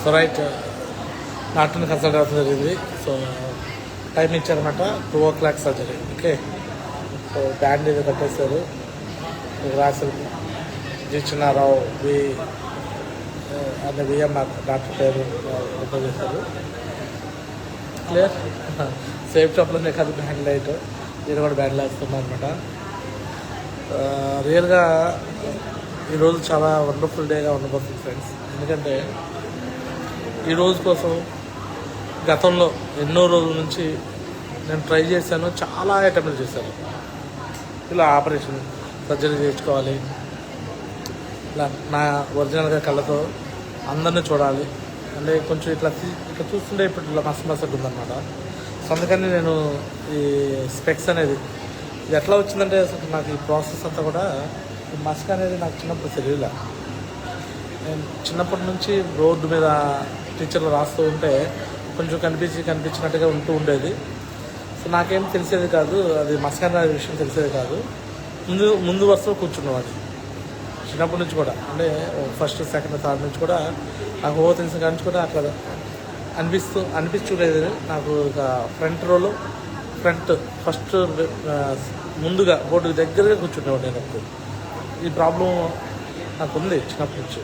So right డాక్టర్ని consult అవ్వడం జరిగింది. సో టైం ఇచ్చారనమాట two o'clock surgery. Okay? So band ఇది కట్టేశారు. రాశారు జి చిన్నారావు వి అనే విఎంఆర్ డాక్టర్ పేరు చేశారు. క్లియర్? సేఫ్ షాప్లోనే కాదు బ్యాండ్ లైట్. నేను కూడా బ్యాండ్ వేస్తున్నాను అనమాట రియల్గా ఈరోజు చాలా వండర్ఫుల్ డేగా ఉండబోతుంది ఫ్రెండ్స్. ఎందుకంటే ఈ రోజు కోసం గతంలో ఎన్నో రోజుల నుంచి నేను ట్రై చేశాను చాలా అటెంప్ట్లు చేశాను. ఇలా ఆపరేషన్ సర్జరీ చేయించుకోవాలి. ఇలా నా ఒరిజినల్గా కళ్ళతో అందరిని చూడాలి. అంటే కొంచెం ఇట్లా ఇట్లా చూస్తుంటే ఇప్పుడు ఇట్లా మస్తు మస్తు ఉందన్నమాట. సో అందుకని నేను ఈ స్పెక్స్ అనేది ఇది ఎట్లా వచ్చిందంటే అసలు నాకు ఈ ప్రాసెస్ అంతా కూడా ఈ మస్క్ అనేది నాకు చిన్నప్పుడు తెలియలే. నేను చిన్నప్పటి నుంచి రోడ్డు మీద టీచర్లు రాస్తూ ఉంటే కొంచెం కనిపించి కనిపించినట్టుగా ఉంటూ ఉండేది. సో నాకేం తెలిసేది కాదు. అది మస్కాన్ విషయం తెలిసేది కాదు. ముందు ముందు వరుసలో కూర్చున్నవాడు చిన్నప్పటి నుంచి కూడా. అంటే ఫస్ట్ సెకండ్ థర్డ్ నుంచి కూడా నాకు ఓ తెలిసిన కాడి నుంచి కూడా అట్లా అనిపిస్తూ అనిపించలేదు నాకు ఇక ఫ్రంట్ రోలో ఫ్రంట్ ఫస్ట్ ముందుగా బోర్డు దగ్గరగా కూర్చునేవాడు నేను అప్పుడు. ఈ ప్రాబ్లం నాకు ఉంది చిన్నప్పటి నుంచి.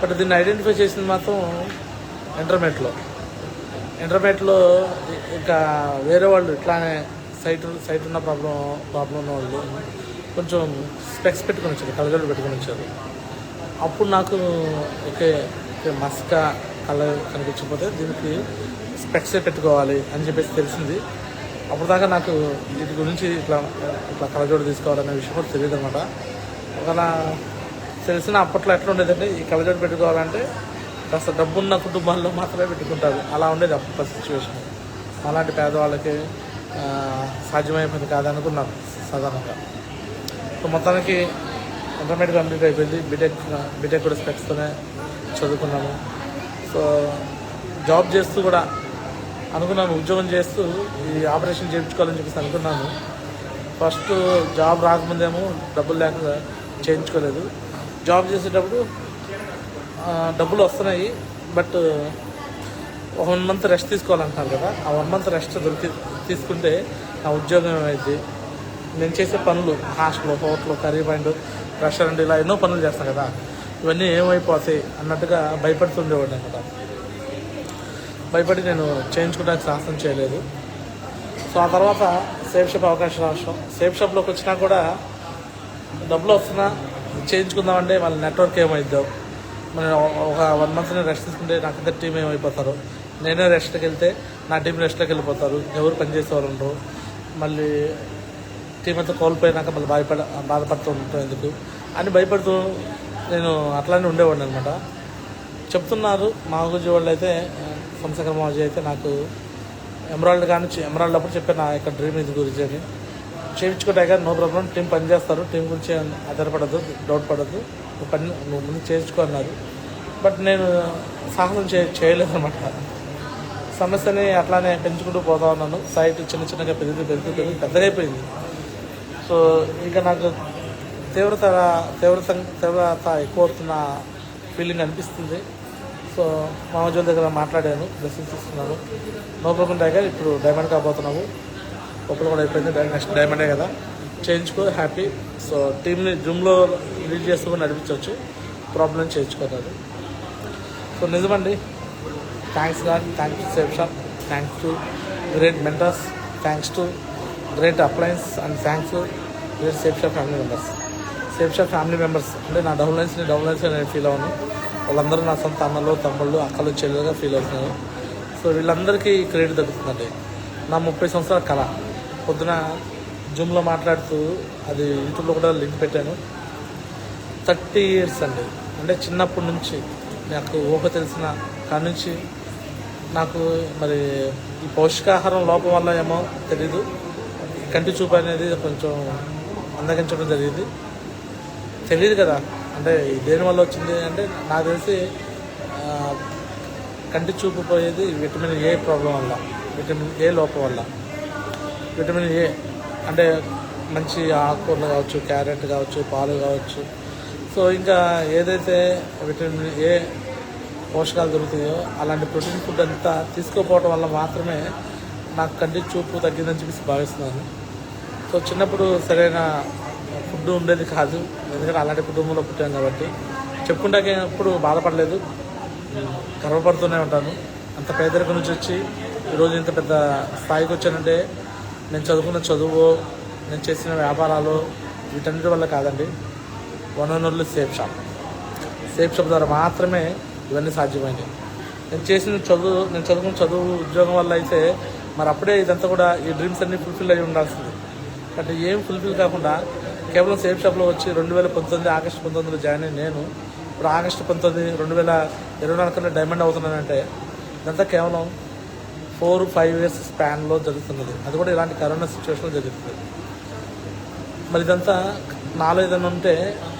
బట్ దీన్ని ఐడెంటిఫై చేసింది మాత్రం ఇంటర్మీడియట్లో. ఇంటర్మీడియట్లో ఇంకా వేరే వాళ్ళు ఇట్లానే సైట్ సైట్ ఉన్న ప్రాబ్లం ప్రాబ్లం ఉన్న వాళ్ళు కొంచెం స్పెక్స్ పెట్టుకుని వచ్చారు కళ్ళజోడు పెట్టుకుని వచ్చారు. అప్పుడు నాకు ఓకే మస్క కళ్ళ కనిపించకపోతే దీనికి స్పెక్సే పెట్టుకోవాలి అని చెప్పేసి తెలిసింది. అప్పుడు దాకా నాకు వీటి గురించి ఇట్లా ఇట్లా కళ్ళజోడు తీసుకోవాలనే విషయం కూడా తెలియదు అనమాట ఒకవేళ తెలిసిన అప్పట్లో ఎట్లా ఉండేదంటే ఈ కళ్ళజోడు పెట్టుకోవాలంటే కాస్త డబ్బున్న కుటుంబాల్లో మాత్రమే పెట్టుకుంటారు. అలా ఉండేది అప్పుడు సిచ్యువేషన్ అలాంటి పేదవాళ్ళకి సాధ్యమైపోయింది సాధ్యమయ్యే పని కాదనుకున్నాను సాధారణంగా. సో మొత్తానికి ఇంటర్మీడియట్ కంప్లీట్ అయిపోయింది. బీటెక్ బీటెక్ కూడా స్పెక్స్తోనే చదువుకున్నాను సో జాబ్ చేస్తూ కూడా అనుకున్నాను ఉద్యోగం చేస్తూ ఈ ఆపరేషన్ చేయించుకోవాలని చెప్పేసి అనుకున్నాను. ఫస్ట్ జాబ్ రాకముందేమో డబ్బులు లేక చేయించుకోలేదు. జాబ్ చేసేటప్పుడు డబ్బులు వస్తున్నాయి బట్ ఒక వన్ మంత్ రెస్ట్ తీసుకోవాలంటున్నారు కదా. ఆ వన్ మంత్ రెస్ట్ దొరికి తీసుకుంటే నా ఉద్యోగం ఏమైంది నేను చేసే పనులు hostel hotel curry point restaurant ఇలా ఎన్నో పనులు చేస్తాను కదా. ఇవన్నీ ఏమైపోతాయి అన్నట్టుగా భయపడుతుండేవాడిని అనమాట. భయపడి నేను చేయించుకోవడానికి సాహసం చేయలేదు. సో ఆ తర్వాత సేఫ్ షాప్ అవకాశం అవసరం సేఫ్ షాప్లోకి వచ్చినా కూడా డబ్బులు వస్తున్నా చేయించుకుందామంటే వాళ్ళ నెట్వర్క్ ఏమైద్దాం. మన ఒక వన్ మంత్ నేను రెస్ట్ తీసుకుంటే నాకు ఇద్దరు టీం ఏమైపోతారు? నేనే రెస్ట్కి వెళ్తే నా టీం రెస్ట్లోకి వెళ్ళిపోతారు. ఎవరు పనిచేసేవారు వాళ్ళు ఉండరు. మళ్ళీ టీం అంతా కోల్పోయినాక మళ్ళీ భయపడ బాధపడుతూ ఉంటాం ఎందుకు? అని భయపడుతూ నేను అట్లానే ఉండేవాడిని అనమాట చెప్తున్నారు మా గురించి వాళ్ళు అయితే సోమశేఖర్ మాజీ అయితే నాకు ఎమరాల్డ్ కానీ ఎమరాల్డ్ అప్పుడు చెప్పాను నా యొక్క డ్రీమ్ ఇది గురించి అని. చేయించుకుంటే కానీ నో ప్రాబ్లం టీం పనిచేస్తారు టీం గురించి ఆధారపడద్దు డౌట్ పడద్దు నువ్వు పని నువ్వు ముందు చేయించుకో అన్నారు. బట్ నేను సాహసం చే చేయలేదన్నమాట. సమస్యని అట్లానే పెంచుకుంటూ పోతా ఉన్నాను. సైట్ చిన్న చిన్నగా పెరుగుతూ పెరుగుతూ పెరుగుతూ పెద్దదైపోయింది సో ఇంకా నాకు తీవ్రత తీవ్రత తీవ్రత ఎక్కువ అవుతున్న ఫీలింగ్ అనిపిస్తుంది. సో మామజోల్ దగ్గర మాట్లాడాను బ్లెస్సింగ్స్ ఇస్తున్నాను నో ప్రాబ్లం టైగర్ ఇప్పుడు డైమండ్ కాబోతున్నావు. ఒకరు కూడా అయిపోయింది నెక్స్ట్ డైమండే కదా. చేయించుకో హ్యాపీ సో టీమ్ని జూమ్లో లీడ్ చేస్తూ కూడా నడిపించవచ్చు. ప్రాబ్లం చేయించుకోరాదు. సో నిజమండి. Thanks god thanks to Safe Shop thanks to great mentors thanks to great appliance and thanks to great Safe Shop family members Safe Shop family members అంటే నా double లైన్స్ని డబుల్ లైన్స్ నేను feel అవును వాళ్ళందరూ నా సొంత అన్నలు తమ్ముళ్ళు అక్కలు చెల్లెలుగా ఫీల్ అవుతున్నారు. సో వీళ్ళందరికీ క్రెడిట్ దక్కుతుందండి. నా ముప్పై సంవత్సరాల కళ. పొద్దున జూమ్లో మాట్లాడుతూ అది యూట్యూబ్లో కూడా లింక్ పెట్టాను. థర్టీ ఇయర్స్ అండి. అంటే చిన్నప్పటి నుంచి నాకు ఊహ తెలిసిన కాడి నుంచి నాకు మరి ఈ పౌష్టికాహారం లోపం వల్ల ఏమో తెలీదు. కంటి చూపు అనేది కొంచెం అందగించడం జరిగింది. తెలియదు కదా. అంటే దేని వల్ల వచ్చింది అంటే నాకు తెలిసి కంటి చూపు పోయేది విటమిన్ ఏ ప్రాబ్లం వల్ల విటమిన్ ఏ లోపం వల్ల. విటమిన్ ఏ అంటే మంచి ఆకుకూరలు కావచ్చు క్యారెట్ కావచ్చు పాలు కావచ్చు. సో ఇంకా ఏదైతే విటమిన్ ఏ పోషకాలు దొరుకుతాయో అలాంటి ప్రోటీన్ ఫుడ్ అంతా తీసుకోకపోవడం వల్ల మాత్రమే నాకు కంటి చూపు తగ్గిందని చెప్పేసి భావిస్తున్నాను. సో చిన్నప్పుడు సరైన ఫుడ్ ఉండేది కాదు. ఎందుకంటే అలాంటి కుటుంబంలో పుట్టాను కాబట్టి. చెప్పుకుంటాకే ఎప్పుడు బాధపడలేదు. గర్వపడుతూనే ఉంటాను. అంత పేదరికం నుంచి వచ్చి ఈరోజు ఇంత పెద్ద స్థాయికి వచ్చానంటే నేను చదువుకున్న చదువు నేను చేసిన వ్యాపారాలు వీటన్నిటి వల్ల కాదండి. One and only Safe Shop Safe Shop ద్వారా మాత్రమే ఇవన్నీ సాధ్యమైంది నేను చేసిన చదువు నేను చదువుకున్న చదువు ఉద్యోగం వల్ల అయితే మరి అప్పుడే ఇదంతా కూడా ఈ డ్రీమ్స్ అన్నీ ఫుల్ఫిల్ అయి ఉండాల్సింది. బట్ ఏం ఫుల్ఫిల్ కాకుండా కేవలం సేఫ్ షాప్లో వచ్చి రెండు వేల పంతొమ్మిది ఆగస్టు పంతొమ్మిదిలో జాయిన్ అయ్యి నేను ఇప్పుడు ఆగస్టు పంతొమ్మిది రెండు వేల ఇరవై నాలుగు కన్నా డైమండ్ అవుతున్నానంటే ఇదంతా కేవలం ఫోర్ ఫైవ్ ఇయర్స్ స్పాన్లో జరుగుతున్నది. అది కూడా ఇలాంటి కరోనా సిచ్యువేషన్లో జరుగుతుంది. మరి ఇదంతా నాలో ఏదైనా ఉంటే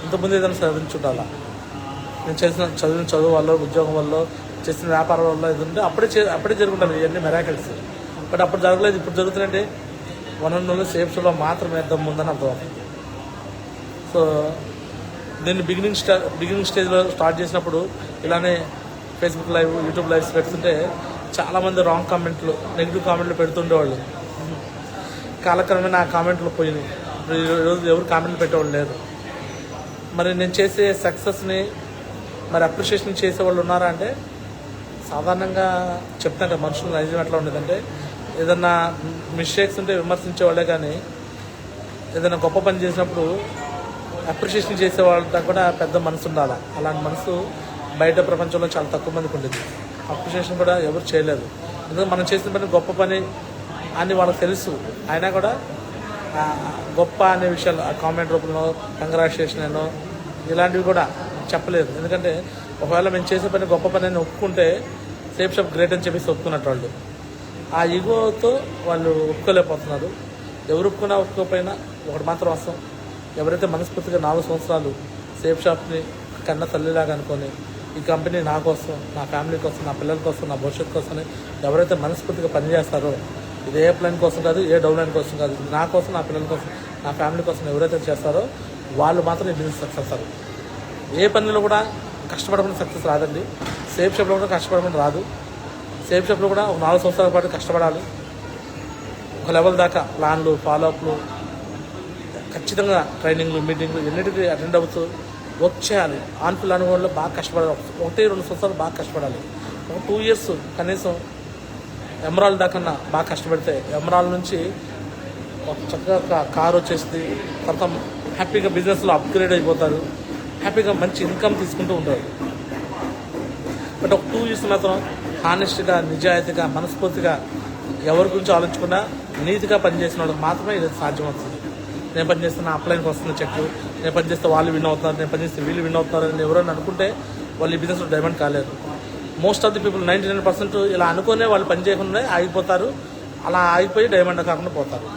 ఇంతకుముందు ఏదైనా సాధించుండాలా? నేను చేసిన చదివిన చదువు వల్ల ఉద్యోగం వల్ల చేసిన వ్యాపారం వల్ల ఇది ఉంటే అప్పుడే చే అప్పుడే జరుగుంటాయి ఇవన్నీ మెరాకల్స్ బట్ అప్పుడు జరగలేదు. ఇప్పుడు జరుగుతుందంటే వన్ అండ్ ఓన్లీ సేఫ్ షోలో మాత్రమే దమ్ము ముందని అర్థం సో దీన్ని బిగినింగ్ స్టా బిగినింగ్ స్టేజ్లో స్టార్ట్ చేసినప్పుడు ఇలానే ఫేస్బుక్ లైవ్ యూట్యూబ్ లైవ్స్ పెడుతుంటే చాలామంది రాంగ్ కామెంట్లు నెగిటివ్ కామెంట్లు పెడుతుండేవాళ్ళు. కాలక్రమేణా ఆ కామెంట్లు పోయినాయి. ఈరోజు ఎవరు కామెంట్లు పెట్టేవాళ్ళు లేరు. మరి నేను చేసే సక్సెస్ని మరి అప్రిషియేషన్ చేసేవాళ్ళు ఉన్నారా అంటే సాధారణంగా చెప్తాంట మనుషులు నైజం ఎట్లా ఉండేదంటే ఏదన్నా మిస్టేక్స్ ఉంటే విమర్శించే వాళ్ళే కానీ ఏదైనా గొప్ప పని చేసినప్పుడు అప్రిషియేషన్ చేసే వాళ్ళతో కూడా పెద్ద మనసు ఉండాలి. అలాంటి మనసు బయట ప్రపంచంలో చాలా తక్కువ మందికి ఉండేది. అప్రిషియేషన్ కూడా ఎవరు చేయలేదు. ఎందుకంటే మనం చేసిన పని గొప్ప పని అని వాళ్ళకి తెలుసు. అయినా కూడా గొప్ప అనే విషయాలు ఆ కామెంట్ రూపంలో కంగ్రాచులేషన్ ఇలాంటివి కూడా చెప్పలేదు. ఎందుకంటే ఒకవేళ మేము చేసే పని గొప్ప పని అని ఒప్పుకుంటే సేఫ్ షాప్ గ్రేట్ అని చెప్పేసి ఒప్పుకున్నట్టు వాళ్ళు. ఆ ఈగోతో వాళ్ళు ఒప్పుకోలేకపోతున్నారు. ఎవరు ఒప్పుకున్నా ఒప్పుకోకపోయినా ఒకటి మాత్రం వస్తాం ఎవరైతే మనస్ఫూర్తిగా నాలుగు సంవత్సరాలు సేఫ్ షాప్ని కన్న తల్లిలాగా అనుకొని ఈ కంపెనీ నా కోసం నా ఫ్యామిలీ కోసం నా పిల్లల కోసం నా భవిష్యత్తు కోసం ఎవరైతే మనస్ఫూర్తిగా పనిచేస్తారో ఇది ఏ ప్లాన్ కోసం కాదు ఏ డౌన్ లైన్ కోసం కాదు నా కోసం నా పిల్లల కోసం నా ఫ్యామిలీ కోసం ఎవరైతే చేస్తారో వాళ్ళు మాత్రం ఈ బిజినెస్ సక్సెస్ అవుతారు ఏ పనిలో కూడా కష్టపడకుండా సక్సెస్ రాదండి. సేఫ్ షాప్లో కూడా కష్టపడకుండా రాదు. సేఫ్ షాప్లో కూడా ఒక నాలుగు సంవత్సరాల పాటు కష్టపడాలి. ఒక లెవెల్ దాకా ప్లాన్లు ఫాలోఅప్లు ఖచ్చితంగా ట్రైనింగ్లు మీటింగ్లు ఎన్నిటికీ అటెండ్ అవుతూ వర్క్ చేయాలి. ఆన్ఫిల్ అనుభవంలో బాగా కష్టపడాలి. ఒకటి రెండు సంవత్సరాలు బాగా కష్టపడాలి. ఒక టూ ఇయర్స్ కనీసం ఎమరాల్ దాకా బాగా కష్టపడితే ఎమరాల్ నుంచి ఒక చక్కగా కారు వచ్చేసింది. తర్వాత హ్యాపీగా బిజినెస్లో అప్గ్రేడ్ అయిపోతారు. హ్యాపీగా మంచి ఇన్కమ్ తీసుకుంటూ ఉంటారు. బట్ ఒక టూ ఇయర్స్ మాత్రం హానెస్ట్గా నిజాయితీగా మనస్ఫూర్తిగా ఎవరి గురించి ఆలోచించకుండా నీతిగా పనిచేసిన వాళ్ళకి మాత్రమే ఇది సాధ్యమవుతుంది. నేను పనిచేస్తున్న అప్లైన్కి వస్తున్న చెక్ నేను పనిచేస్తే వాళ్ళు విన్ అవుతున్నారు. నేను పనిచేస్తే వీళ్ళు విన్ అవుతున్నారు అని ఎవరైనా అనుకుంటే వాళ్ళు ఈ బిజినెస్లో డైమండ్ కాలేరు. Most of the people ninety nine percent ఇలా అనుకునే వాళ్ళు పని చేయకుండా ఆగిపోతారు. అలా ఆగిపోయి డైమండ్ కాకుండా పోతారు.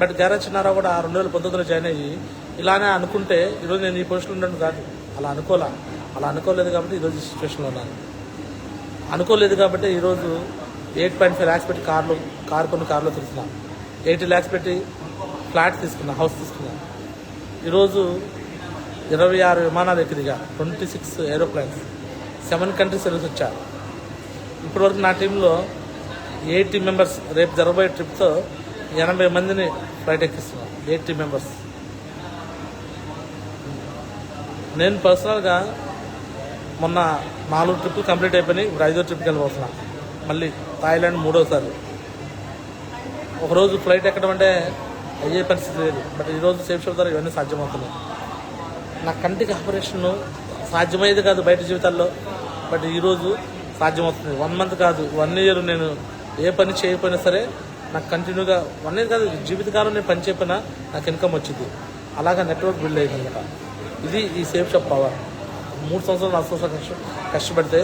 బట్ గ్యారేజ్ చిన్నారా కూడా రెండు వేల పంతొమ్మిదిలో జాయిన్ అయ్యి ఇలానే అనుకుంటే ఈరోజు నేను ఈ పొజిషన్లో ఉండను కాదు. అలా అనుకోలే. అలా అనుకోలేదు కాబట్టి ఈరోజు ఈ సిచ్యువేషన్లో ఉన్నాను. అనుకోలేదు కాబట్టి ఈరోజు ఎయిట్ పాయింట్ ఫైవ్ ల్యాక్స్ పెట్టి కార్లు కార్ కొన్ని కార్లో తిరుగుతున్నాం. ఎయిటీ ల్యాక్స్ పెట్టి ఫ్లాట్ తీసుకున్నా హౌస్ తీసుకున్నా ఈరోజు ఇరవై ఆరు విమానాలు ఎక్కిదిగా twenty six aeroplanes seven countries వెళ్ళి వచ్చా ఇప్పటివరకు నా టీంలో ఎయిటీ మెంబర్స్ రేపు జరగబోయే ట్రిప్తో ఎనభై మందిని ఫ్లైట్ ఎక్కిస్తున్నాం ఎయిటీ మెంబర్స్ నేను పర్సనల్గా మొన్న నాలుగు ట్రిప్లు కంప్లీట్ అయిపోయినాయి ఇప్పుడు ఐదో ట్రిప్కి వెళ్ళిపోతున్నా మళ్ళీ థాయిలాండ్ మూడోసారి. ఒకరోజు ఫ్లైట్ ఎక్కడం అంటే అయ్యే పరిస్థితి లేదు. బట్ ఈరోజు సేఫ్ షాప్ ద్వారా ఇవన్నీ సాధ్యమవుతున్నాయి. నా కంటికి ఆపరేషన్ సాధ్యమయ్యేది కాదు బయట జీవితాల్లో. బట్ ఈరోజు సాధ్యమవుతుంది. వన్ మంత్ కాదు వన్ ఇయర్ నేను ఏ పని చేయకపోయినా సరే నాకు కంటిన్యూగా వన్ ఇయర్ కాదు జీవితకాలం నేను పని చేయకపోయినా నాకు ఇన్కమ్ వచ్చింది. అలాగా నెట్వర్క్ బిల్డ్ అయింది అనమాట ఇది ఈ సేఫ్ షాప్ పవర్. మూడు సంవత్సరాలు నాలుగు సంవత్సరాలు కష్ట కష్టపడితే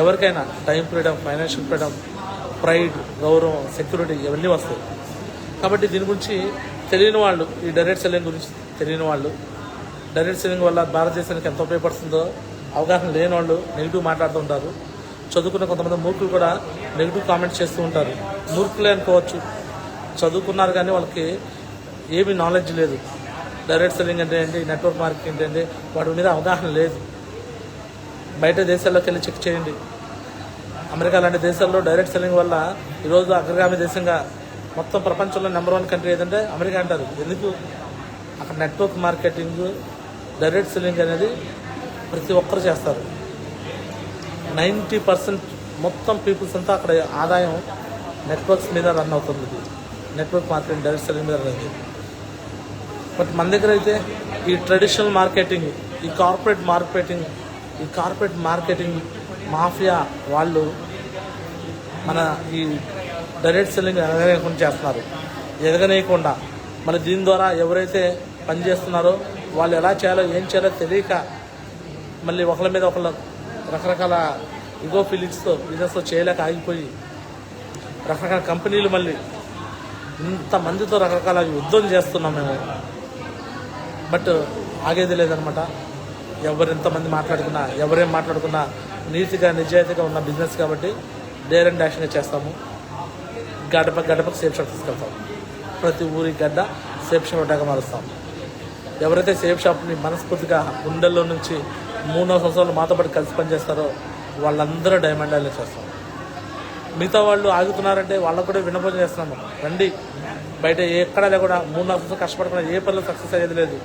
ఎవరికైనా time freedom financial freedom pride గౌరవం సెక్యూరిటీ ఇవన్నీ వస్తాయి. కాబట్టి దీని గురించి తెలియని వాళ్ళు ఈ డైరెక్ట్ సెల్లింగ్ గురించి తెలియని వాళ్ళు డైరెక్ట్ సెల్లింగ్ వల్ల భారతదేశానికి ఎంత ఉపయోగపడుతుందో అవగాహన లేని వాళ్ళు నెగిటివ్ మాట్లాడుతుంటారు చదువుకున్న కొంతమంది మూర్ఖులు కూడా నెగిటివ్ కామెంట్స్ చేస్తూ ఉంటారు. మూర్ఖులే అనుకోవచ్చు. చదువుకున్నారు కానీ వాళ్ళకి ఏమీ నాలెడ్జ్ లేదు. డైరెక్ట్ సెల్లింగ్ అంటే ఏంటి? నెట్వర్క్ మార్కెటింగ్ అంటే ఏంటి? వాటి మీద అవగాహన లేదు. బయట దేశాల్లోకి వెళ్ళి చెక్ చేయండి. అమెరికా లాంటి దేశాల్లో డైరెక్ట్ సెల్లింగ్ వల్ల ఈరోజు అగ్రగామి దేశంగా మొత్తం ప్రపంచంలో నెంబర్ వన్ కంట్రీ ఏదంటే అమెరికా అంటారు. ఎందుకు? అక్కడ నెట్వర్క్ మార్కెటింగ్ డైరెక్ట్ సెల్లింగ్ అనేది ప్రతి ఒక్కరు చేస్తారు. నైంటీ పర్సెంట్ మొత్తం పీపుల్స్ అంతా అక్కడ ఆదాయం నెట్వర్క్స్ మీద రన్ అవుతుంది. ఇది నెట్వర్క్ మార్కెటింగ్ డైరెక్ట్ సెల్లింగ్ మీద రన్ అవుతుంది. బట్ మన దగ్గర అయితే ఈ ట్రెడిషనల్ మార్కెటింగ్ ఈ కార్పొరేట్ మార్కెటింగ్ ఈ కార్పొరేట్ మార్కెటింగ్ మాఫియా వాళ్ళు మన ఈ డైరెక్ట్ సెల్లింగ్ ఎదగనేయకుండా చేస్తున్నారు. ఎదగనేయకుండా. మళ్ళీ దీని ద్వారా ఎవరైతే పనిచేస్తున్నారో వాళ్ళు ఎలా చేయాలో ఏం చేయాలో తెలియక మళ్ళీ ఒకళ్ళ మీద ఒకళ్ళ రకరకాల ఇగో ఫీలింగ్స్తో బిజినెస్లో చేయలేక ఆగిపోయి రకరకాల కంపెనీలు మళ్ళీ ఇంతమందితో రకరకాల యుద్ధం చేస్తున్నాం మేము. బట్ ఆగేది లేదనమాట. ఎవరు ఎంతమంది మాట్లాడుకున్నా ఎవరేం మాట్లాడుకున్నా నీతిగా నిజాయితీగా ఉన్న బిజినెస్ కాబట్టి డేర్ అండ్ డాష్గా చేస్తాము. గడప గడపకు సేఫ్ షాప్ తీసుకెళ్తాం. ప్రతి ఊరి గడ్డ సేఫ్ షాప్గా మారుస్తాం. ఎవరైతే సేఫ్ షాప్ని మనస్ఫూర్తిగా గుండెల్లో నుంచి మూడు నాలుగు సంవత్సరాలు మాతో పాటు కలిసి పనిచేస్తారో వాళ్ళందరూ డైమండ్ ఆయిల్ చేస్తాం. మిగతా వాళ్ళు ఆగుతున్నారంటే వాళ్ళకు కూడా వినపం చేస్తున్నాము. రండి బయట ఎక్కడ లేకుండా మూడు నాలుగు సంవత్సరాలు కష్టపడకుండా ఏ పనిలో సక్సెస్ అయ్యేది లేదు.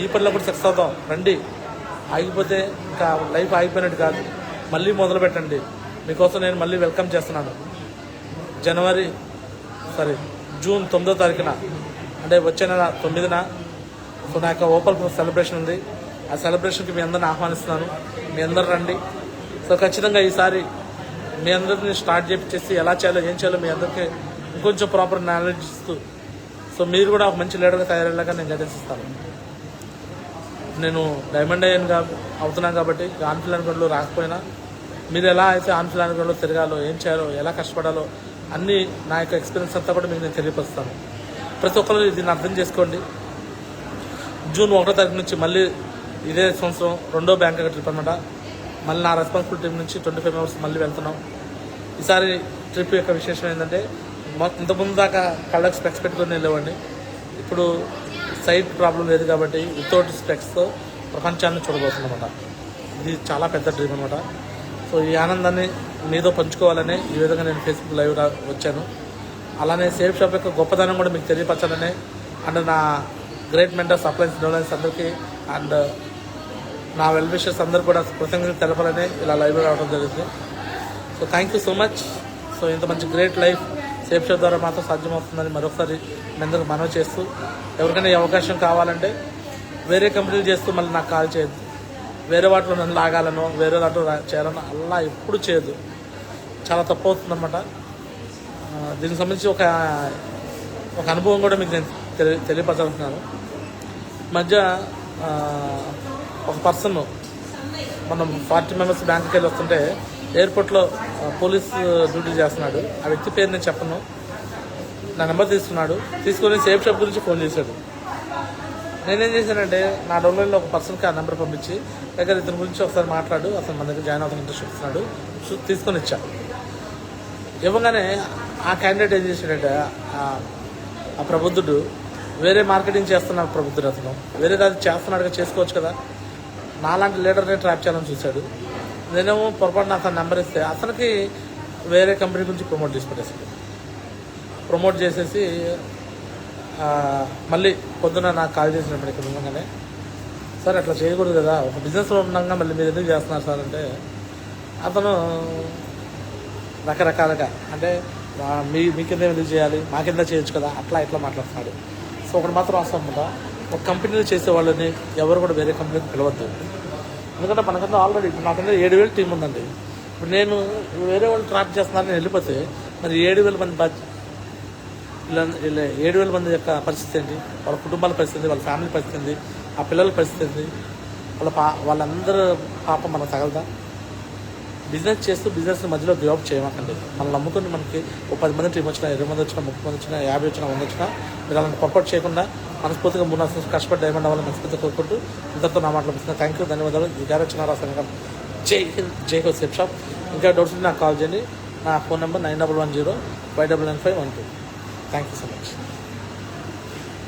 ఈ పనిలో కూడా సక్సెస్ అవుతాం. రండి ఆగిపోతే ఇంకా లైఫ్ ఆగిపోయినట్టు కాదు. మళ్ళీ మొదలు పెట్టండి మీకోసం నేను మళ్ళీ వెల్కమ్ చేస్తున్నాను. జనవరి సారీ జూన్ తొమ్మిదో తారీఖున అంటే వచ్చే నెల తొమ్మిదిన సో నా యొక్క ఓపెన్ సెలబ్రేషన్ ఉంది. ఆ సెలబ్రేషన్కి మీ అందరిని ఆహ్వానిస్తున్నాను. మీ అందరు రండి. సో ఖచ్చితంగా ఈసారి మీ అందరిని స్టార్ట్ చేసి ఎలా చేయాలో ఏం చేయాలో మీ అందరికీ ఇంకొంచెం ప్రాపర్ నాలెడ్జ్ ఇస్తూ సో మీరు కూడా ఒక మంచి లీడర్గా తయారయ్యేలాగా నేను గైడెన్స్ ఇస్తాను. నేను డైమండ్ అయ్యాను అవుతున్నాను కాబట్టి ఆన్ఫిల్ అనుకోవడంలో రాకపోయినా మీరు ఎలా అయితే ఆన్ఫిల్ అనుకోవడంలో తిరగాలో ఏం చేయాలో ఎలా కష్టపడాలో అన్నీ నా యొక్క ఎక్స్పీరియన్స్ అంతా కూడా మీకు నేను తెలియపరుస్తాను. ప్రతి ఒక్కరు దీన్ని అర్థం చేసుకోండి. జూన్ ఒకటో తారీఖు నుంచి మళ్ళీ ఇదే సంవత్సరం రెండో బ్యాంక్ ట్రిప్ అనమాట మళ్ళీ నా రెస్పాన్సిబుల్ టీం నుంచి ట్వంటీ ఫైవ్ మెంబర్స్ మళ్ళీ వెళ్తున్నాం. ఈసారి ట్రిప్ యొక్క విశేషం ఏంటంటే ఇంతకుముందు దాకా కళ్ళకు స్పెక్స్ పెట్టుకొని వెళ్ళేవాడిని. ఇప్పుడు సైట్ ప్రాబ్లం లేదు కాబట్టి వితౌట్ స్పెక్స్తో ప్రపంచాన్ని చూడబోతుందన్నమాట ఇది చాలా పెద్ద డ్రీమ్ అనమాట సో ఈ ఆనందాన్ని మీతో పంచుకోవాలని ఈ విధంగా నేను ఫేస్బుక్ లైవ్ వచ్చాను. అలానే సేఫ్ షాప్ యొక్క గొప్పతనం కూడా మీకు తెలియపరచాలని అండ్ నా గ్రేట్ మెంటర్స్ అప్లయన్స్ డెవలప్స్ అందరికీ అండ్ నా వెల్ విషర్స్ అందరూ కూడా కృతజ్ఞతలు తెలపాలని ఇలా లైవ్ రావడం జరిగింది. So thank you so much so ఇంత మంచి గ్రేట్ లైఫ్ సేఫ్ షాప్ ద్వారా మాత్రం సాధ్యమవుతుందని మరొకసారి మీ అందరికి మనవి చేస్తూ ఎవరికైనా ఈ అవకాశం కావాలంటే వేరే కంపెనీలు చేస్తూ మళ్ళీ నాకు కాల్ చేయొద్దు వేరే వాటిలో నన్ను లాగాలనో వేరే దాంట్లో చేయాలనో అలా ఎప్పుడు చేయదు చాలా తప్పు అవుతుందన్నమాట దీనికి సంబంధించి ఒక ఒక అనుభవం కూడా మీకు నేను తెలి తెలియపరచాలనుకున్నాను ఈ మధ్య ఒక పర్సన్ మనం ఫార్టీ మెంబర్స్ బ్యాంక్కి వెళ్ళి వస్తుంటే ఎయిర్పోర్ట్లో పోలీస్ డ్యూటీ చేస్తున్నాడు. ఆ వ్యక్తి పేరు నేను చెప్పను. నా నెంబర్ తీసుకున్నాడు. తీసుకొని సేఫ్ షాప్ గురించి ఫోన్ చేశాడు. నేనేం చేశానంటే నా డౌన్లైన్లో ఒక పర్సన్కి ఆ నెంబర్ పంపించి దగ్గర ఇతని గురించి ఒకసారి మాట్లాడు. అతను మన దగ్గర జాయిన్ అవుతాను ఇంట్రెస్ట్ చూస్తున్నాడు చూ- తీసుకొని ఇచ్చాను ఇవ్వగానే ఆ క్యాండిడేట్ ఏం చేశాడంటే ఆ- ప్రబుద్ధుడు వేరే మార్కెటింగ్ చేస్తున్న ప్రబుద్ధుడు అతను. వేరే దాన్ని చేస్తున్నాడుగా చేసుకోవచ్చు కదా. నాలాంటి లీడర్ని ట్రాప్ చేయాలని చూశాడు. నేనేమో పొరపాటున అతను నెంబర్ ఇస్తే అతనికి వేరే కంపెనీ గురించి ప్రమోట్ చేసి పెట్టేసాడు ప్రమోట్ చేసేసి మళ్ళీ పొద్దున నాకు కాల్ చేసినప్పుడు ఇక్కడ ఉండగానే సార్ అట్లా చేయకూడదు కదా. ఒక బిజినెస్లో ఉండగా మళ్ళీ మీరు ఎందుకు చేస్తున్నారు సార్? అంటే అతను రకరకాలుగా. అంటే మీ మీ కింద ఎందుకు చేయాలి? మా కింద చేయొచ్చు కదా అట్లా ఇట్లా మాట్లాడుతున్నాడు. సో ఒకటి మాత్రం అవసరం ఒక కంపెనీలో చేసే వాళ్ళని ఎవరు కూడా వేరే కంపెనీకి పిలవద్దు. ఎందుకంటే మనకన్నా ఆల్రెడీ ఇప్పుడు నాకన్నా ఏడు వేలు టీం ఉందండి. ఇప్పుడు నేను వేరే వాళ్ళు ట్రాప్ చేస్తున్నారని వెళ్ళిపోతే మరి ఏడు వేల మంది ఇలా ఏడు వేల మంది యొక్క పరిస్థితి ఏంటి? వాళ్ళ కుటుంబాల పరిస్థితి వాళ్ళ ఫ్యామిలీ పరిస్థితి ఆ పిల్లల పరిస్థితి వాళ్ళ పా వాళ్ళందరూ పాపం మనకు తగలదా? బిజినెస్ చేస్తూ బిజినెస్ మధ్యలో గ్రోప్ చేయమకండి చేయమాకండి. మనం నమ్ముకుని మనకి ఒక పది మంది టీం వచ్చినా ఇరవై మంది వచ్చినా ముప్పై మంది వచ్చినా యాభై వచ్చినా వంద వచ్చినా మీరు అలాంటి పొరపాటు చేయకుండా మనస్ఫూర్తిగా మూడు నాలుగు కష్టపడి డైమండ్ అవ్వాలని మనస్ఫూర్తిగా కోరుకుంటూ ఇంతతో నా మాట్లాడుతున్నాను థ్యాంక్ యూ ధన్యవాదాలు. ఈ గారు వచ్చిన సంఘం జై హింద్ జై హో సెట్ షాప్. ఇంకా డౌట్స్ నాకు కాల్ చేయండి. నా phone number nine double one zero five double nine five one two thank you so much